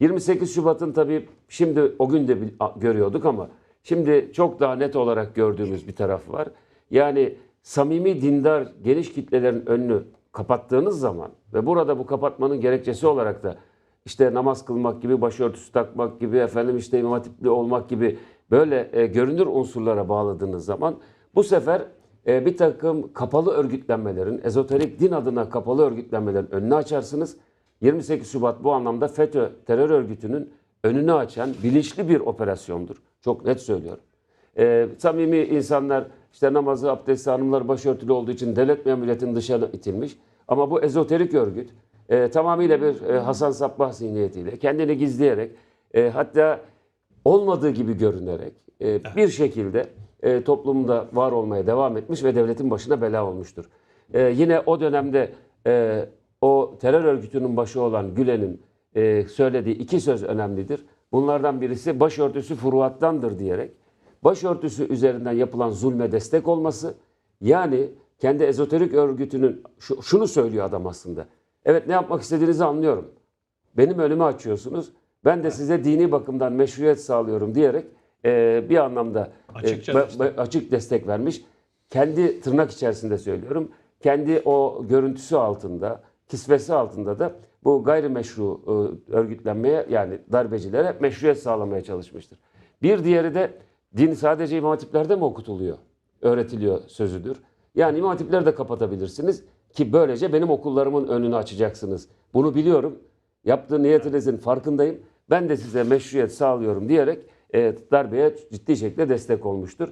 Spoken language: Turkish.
28 Şubat'ın tabii şimdi o gün de görüyorduk ama şimdi çok daha net olarak gördüğümüz bir taraf var. Yani samimi dindar geniş kitlelerin önünü kapattığınız zaman ve burada bu kapatmanın gerekçesi olarak da işte namaz kılmak gibi, başörtüsü takmak gibi, efendim işte imam hatipli olmak gibi böyle e, görünür unsurlara bağladığınız zaman bu sefer e, bir takım kapalı örgütlenmelerin, ezoterik din adına kapalı örgütlenmelerin önünü açarsınız. 28 Şubat bu anlamda FETÖ terör örgütünün önünü açan bilinçli bir operasyondur. Çok net söylüyorum. E, samimi insanlar işte namazı, abdesti, hanımlar başörtülü olduğu için devlet memuriyetin dışarı itilmiş. Ama bu ezoterik örgüt e, tamamıyla bir e, Hasan Sabbah zihniyetiyle kendini gizleyerek e, hatta olmadığı gibi görünerek e, bir şekilde e, toplumda var olmaya devam etmiş ve devletin başına bela olmuştur. E, yine o dönemde e, o terör örgütünün başı olan Gülen'in e, söylediği iki söz önemlidir. Bunlardan birisi başörtüsü furuattandır diyerek başörtüsü üzerinden yapılan zulme destek olması yani kendi ezoterik örgütünün şu- şunu söylüyor adam aslında. Evet ne yapmak istediğinizi anlıyorum. Benim önümü açıyorsunuz. Ben de size dini bakımdan meşruiyet sağlıyorum diyerek e, bir anlamda e, ba- ba- açık destek vermiş. Kendi tırnak içerisinde söylüyorum. Kendi o görüntüsü altında, kisvesi altında da bu gayrimeşru e, örgütlenmeye yani darbecilere meşruiyet sağlamaya çalışmıştır. Bir diğeri de din sadece imam hatiplerde mi okutuluyor, öğretiliyor sözüdür. Yani imam hatipleri de kapatabilirsiniz ki böylece benim okullarımın önünü açacaksınız. Bunu biliyorum. Yaptığı niyetinizin farkındayım. Ben de size meşruiyet sağlıyorum diyerek e, darbeye ciddi şekilde destek olmuştur.